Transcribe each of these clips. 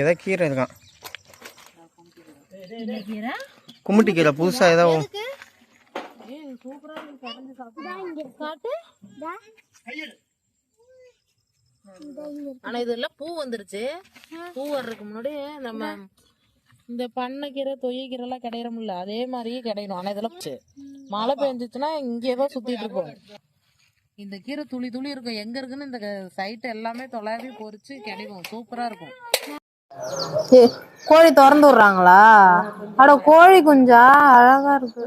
ஏதோ கீரை இருக்கான் கும்மிட்டி கீரை புதுசாக ஏதோ ஆனா இதுல பூ வந்துருச்சு. பூ வர்றதுக்கு முன்னாடி நம்ம இந்த. பண்ணைக்கீரை தொய்யக்கீரை எல்லாம் கிடையிறோம்ல அதே மாதிரியே கிடைக்கணும் ஆனா இதெல்லாம். மழை பெஞ்சிச்சுன்னா இங்கே தான் சுத்திட்டு இருப்போம். இந்த கீரை துளி துளி இருக்கும். எங்க இருக்குன்னு இந்த சைட் எல்லாமே தொலைவி பொறிச்சு கிடைக்கும். சூப்பரா இருக்கும். கோழி திறந்து விடுறாங்களா? அட கோழி குஞ்சா? அழகா இருக்கு.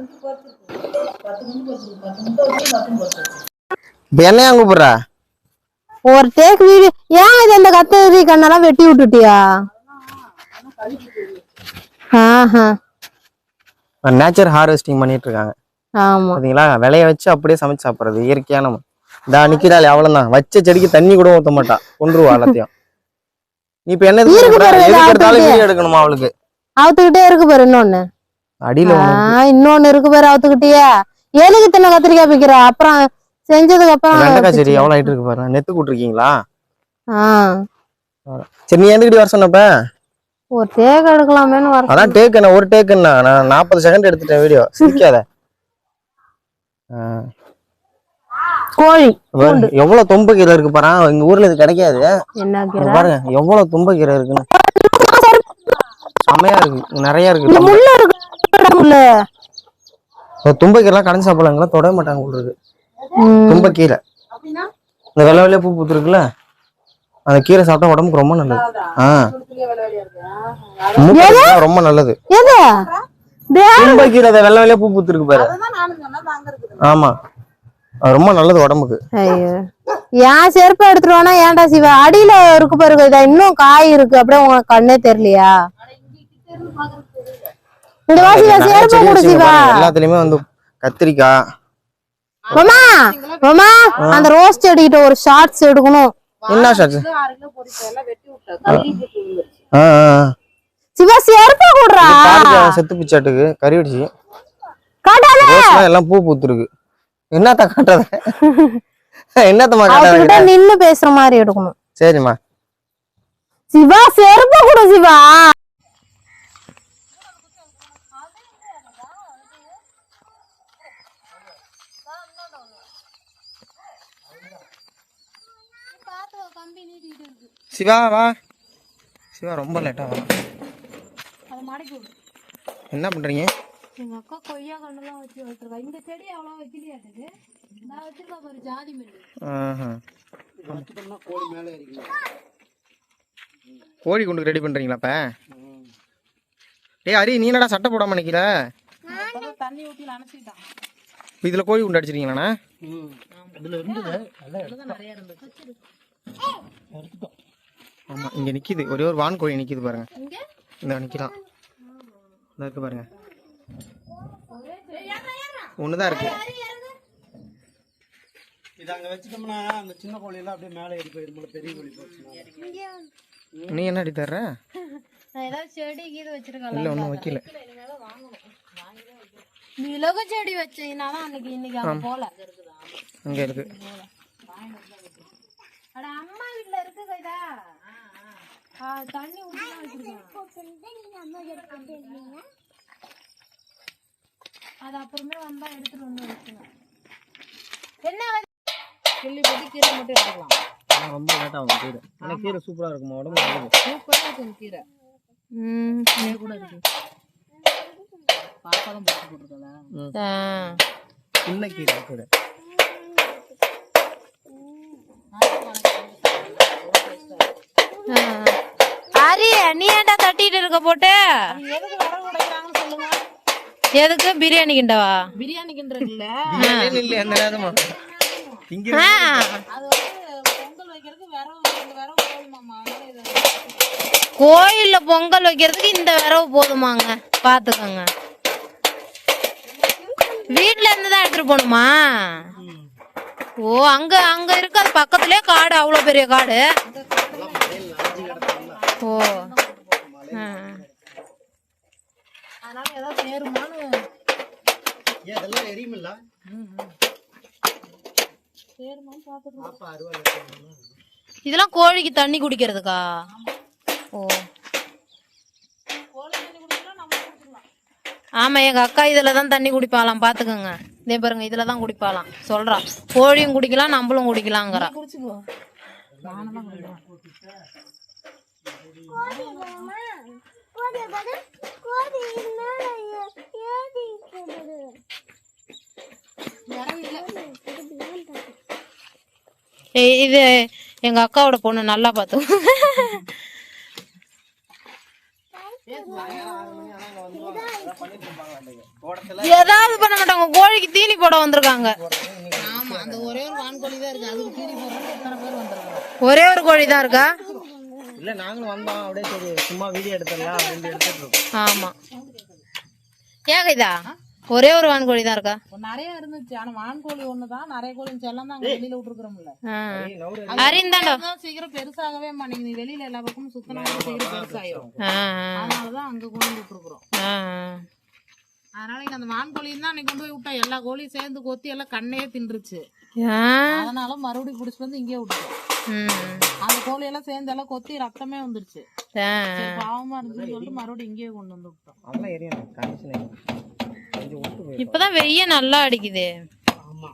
இப்போ என்னையா கூப்பிட்ற? ஒரு டேக் வீடியோ ஏன் இது இந்த கத்தரி கண்ணெல்லாம் வெட்டி விட்டுட்டியா? ஆஹா. நேச்சர் ஹார்வெஸ்டிங் பண்ணிட்டு இருக்காங்க. ஆமா. பார்த்தீங்களா விளைய வச்சு அப்படியே சமைச்சு சாப்பிட்றது இயற்கையான இதா நிக்கிறாள் அவ்வளவுதான். வச்ச செடிக்கு தண்ணி கூட ஊத்த மாட்டா. கொண்டுருவா எல்லாத்தையும். நீ இப்ப என்ன எடுத்தாலும். வீடியோ எடுக்கணுமா அவளுக்கு? அவுத்துக்கிட்டே இருக்கு பாரு இன்னொன்னு. அடியில இன்னொன்னு இருக்கு பாரு அவுத்துக்கிட்டியா. எதுக்கு தின்ன கத்திரிக்காய் பிக்கிற அப்புறம் செஞ்சதுக்கு அப்புறம் வெண்டைக்காய் செடி எவ்வளவு ஹைட் இருக்கு பாரு. நெத்து கூட்டிருக்கீங்களா? ஆ, சரி நீ எந்துக்கிட்டு வர சொன்னப்ப? ஒரு டேக் எடுக்கலாமேன்னு வர அதான் டேக் என்ன? ஒரு டேக் என்ன? நான் நாற்பது செகண்ட் எடுத்துட்டேன் வீடியோ. சிரிக்காத. ஆ, கோழி எவ்வளவு தும்ப கீரை இருக்கு பாரு. எங்க ஊர்ல இது கிடைக்காது. பாருங்க எவ்வளவு தும்ப கீரை இருக்குன்னு. செமையா இருக்கு. நிறைய இருக்கு இந்த தும்பை. முள்ளு இருக்கு முள்ளு. இந்த தும்ப கீரைலாம் கடன் சாப்பிடலாங்களா? தொட மாட்டாங்க போல இருக்கு. ம். தும்ப கீரை. இந்த வெள்ளை வெள்ளையா பூ பூத்துருக்குல்ல? அந்த கீரை சாப்பிட்டா உடம்புக்கு ரொம்ப நல்லது. ஆ. மூக்குக்கு ரொம்ப நல்லது. எது? டேய், தும்ப கீரை அந்த வெள்ளை வெள்ளையா பூ பூத்துருக்கு பாரு. ஆமா. ரொம்ப நல்லது உடம்புக்கு. ஐயோ. ஏன் செருப்பு எடுத்துட்டு வேணா ஏன்டா சிவா? அடியில இருக்கு பாருங்க. இதா இன்னும் காய் இருக்கு. அப்படியே உங்களுக்கு கண்ணே தெரியலையா? இந்த வாசிவா நிறைய செருப்பு கொடு சிவா. எல்லாத்துலயுமே வந்து கத்திரிக்காய். மாமா மாமா அந்த ரோஸ் செடிகிட்ட ஒரு ஷார்ட்ஸ் எடுக்கணும். என்ன ஆ. சிவா செருப்பு கொடுறா? செத்து பிச்சாட்டுக்கு கறி அடிச்சு காட்டாத. எல்லாம் பூ பூத்துருக்கு. என்னத்த காட்டாத என்னத்தம்மா அவர்கிட்ட நின்னு பேசுற மாதிரி எடுக்கணும். சரிம்மா. சிவா செருப்பு கொடு சிவா. சிவா வா. சிவா ரொம்ப லேட்டா வா. என்ன பண்றீங்க? எங்க அக்கா கொய்யா கண்ணெல்லாம் வச்சு வச்சிருக்கா. இந்த செடி அவ்வளோ வைக்கலையாட்டுக்கு நான் வச்சிருக்கா பாரு ஜாதி மல்லி. ஆஹா. கோழி குண்டுக்கு ரெடி பண்றீங்களா இப்ப டேய் ஹரி நீ என்னடா சட்டை போடாம நிக்கிற? அப்பதான் தண்ணி ஊற்றி நினச்சிக்கிட்டான். இதுல கோழி குண்டு அடிச்சிருக்கீங்களாண்ணா? நிறைய இருந்துச்சு ஆமா இங்க நிக்குது. ஒரே ஒரு வான் கோழி நிக்குது பாருங்க. இங்க? இந்த நிக்கலாம். இந்த இருக்கு பாருங்க. ஒண்ணுதான் இருக்கு. இது அங்க வச்சுட்டோம்னா அந்த சின்ன கோழியெல்லாம் அப்படியே மேலே ஏறி போயிடும் பெரிய கோழி போச்சுன்னா நீ என்ன அடி தர்ற? நான் ஏதாவது செடி கீது வச்சிருக்கேன் இல்ல ஒண்ணும் வைக்கல. மிளகு செடி வச்சீங்கன்னா தான் அன்னைக்கு இன்னைக்கு அங்க போல. அங்க இருக்கு. அட அம்மா வீட்ல இருக்கு கைதா தண்ணி ஊற்றி அது அப்புறமே வந்தா எடுத்துட்டு வந்து வச்சுங்க என்ன கிள்ளி போட்டு கீரை மட்டும் எடுத்துக்கலாம். ஆனா ரொம்ப லேட் ஆகும் கீரை. ஆனா கீரை சூப்பரா இருக்கும் உடம்பு நல்லது. சூப்பரா இருக்கும் கீரை. ம். கூட இருக்கு. பாப்பா தான் போட்டு போட்டுருக்கல ஆ. சின்ன கீரை கீரை. ஆ. ஹரி நீ ஏன்டா தட்டிட்டு இருக்க போட்டு எதுக்கு வர உடைக்கிறாங்கன்னு சொல்லுங்க எதுக்கு? பிரியாணி கிண்டவா? இல்ல. பிரியாணி இல்லையா அந்த நேரமா? திங்க ஆ. அது வந்து பொங்கல் வைக்கிறதுக்கு விரவு விரவு கோயில்ல பொங்கல் வைக்கிறதுக்கு இந்த விரவு போதுமாங்க. பாத்துக்கோங்க. வீட்ல இருந்து தான் எடுத்துட்டு போகணுமா? ஓ அங்க அங்க இருக்கு அது பக்கத்துலயே காடு அவ்வளவு பெரிய காடு? ஓ. அதனால ஏதாவது சேருமான்னு இதெல்லாம் எரியுமில்ல? இதெல்லாம் கோழிக்கு தண்ணி குடிக்கிறதுக்கா? ஓ. ஆமாம் எங்க அக்கா இதில் தான் தண்ணி குடிப்பாலாம் பார்த்துக்கோங்க இதே பாருங்க இதில் தான் குடிப்பாலாம் சொல்கிறான் கோழியும் குடிக்கலாம் நம்மளும் குடிக்கலாங்கிறா கோடி இது எங்க அக்காவோட பொண்ணு நல்லா பாத்து. ஏதாவது பண்ண மாட்டாங்க. கோழிக்கு தீனி போட வந்திருக்காங்க. ஒரே ஒரு கோழி தான் இருக்கா. இல்ல நாங்களும் வந்தோம். அப்படியே சரி சும்மா வீடியோ எடுத்துடலாம் அப்படின்னு எடுத்துட்டு இருக்கோம். ஆமா. ஏங்க இதா ஒரே ஒரு வான்கோழி தான் இருக்கா? நிறைய இருந்துச்சு. ஆனா வான்கோழி ஒண்ணுதான். நிறைய கோழி செல்லம் தான் அங்க வெளியில விட்டுருக்குறோம்ல. அதான் சீக்கிரம் பெருசாகவே மாட்டேங்குது வெளியில எல்லா பக்கமும் சுத்தினா சீக்கிரம் பெருசாயிரும் அதனாலதான் அங்க கொண்டு வந்து விட்டுருக்குறோம். அதனால இங்க அந்த வான்கோழியும் தான் அன்னைக்கு கொண்டு போய் விட்டா எல்லா கோழியும் சேர்ந்து கொத்தி எல்லாம் கண்ணையே தின்றுச்சு. அதனால மறுபடியும் புடிச்சிட்டு வந்து இங்கே விட்டுட்டோம். ம். அந்த கோழி எல்லாம் சேர்ந்து எல்லாம் கொத்தி ரத்தமே வந்துருச்சு. பாவமா இருந்துச்சுன்னு சொல்லிட்டு மறுபடியும் இங்கேயே கொண்டு வந்து விட்டோம். இப்பதான் வெய்ய நல்லா அடிக்குது. ஆமா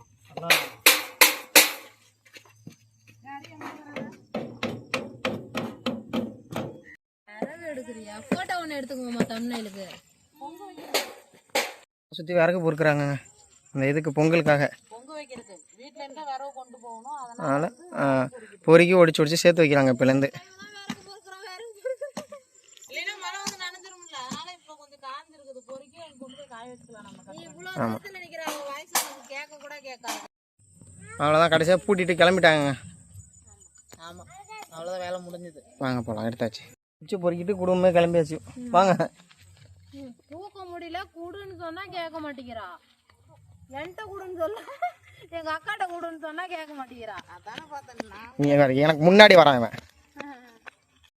எடுக்கிறியா போட்டோ ஒண்ணு எடுத்துக்கோமா தமிழ்நாளுக்கு சுத்தி விறகு பொறுக்குறாங்க. அந்த இதுக்கு பொங்கலுக்காக. பொங்க வைக்கிறதுக்கு. வீட்டுல இருந்தா விரவு கொண்டு போகணும் அதனால பொறுக்கி ஒடிச்சு ஒடிச்சு சேர்த்து வைக்கிறாங்க இப்போலேருந்து இல்லைன்னா மழை வந்து நனைஞ்சிரும்ல அதனால இப்ப கொஞ்சம் காஞ்சிருக்குது பொறுக்கி அங்க கொண்டு போய் காய வச்சுக்கலாம் நம்ம கஷ்டம். இவ்வளவு தூரத்துல நினைக்கிறாங்க வாய்ஸ் நமக்கு கேட்க கூட கேட்காது அவ்வளோதான் கடைசியாக பூட்டிட்டு கிளம்பிட்டாங்க. ஆமா. அவ்வளவுதான் வேலை முடிஞ்சது. வாங்க போகலாம் எடுத்தாச்சு. உச்சி பொறுக்கிட்டு குடும்பமே கிளம்பியாச்சு. வாங்க. தூக்க முடியல குடுன்னு சொன்னா கேட்க மாட்டேங்கிறா. என்கிட்ட குடுன்னு சொல்ல எங்க அக்காட்ட குடுன்னு சொன்னா கேட்க மாட்டேங்கிறா. அதானே பார்த்தேன் நான் நீ வேற எனக்கு முன்னாடி வரான் இவன்.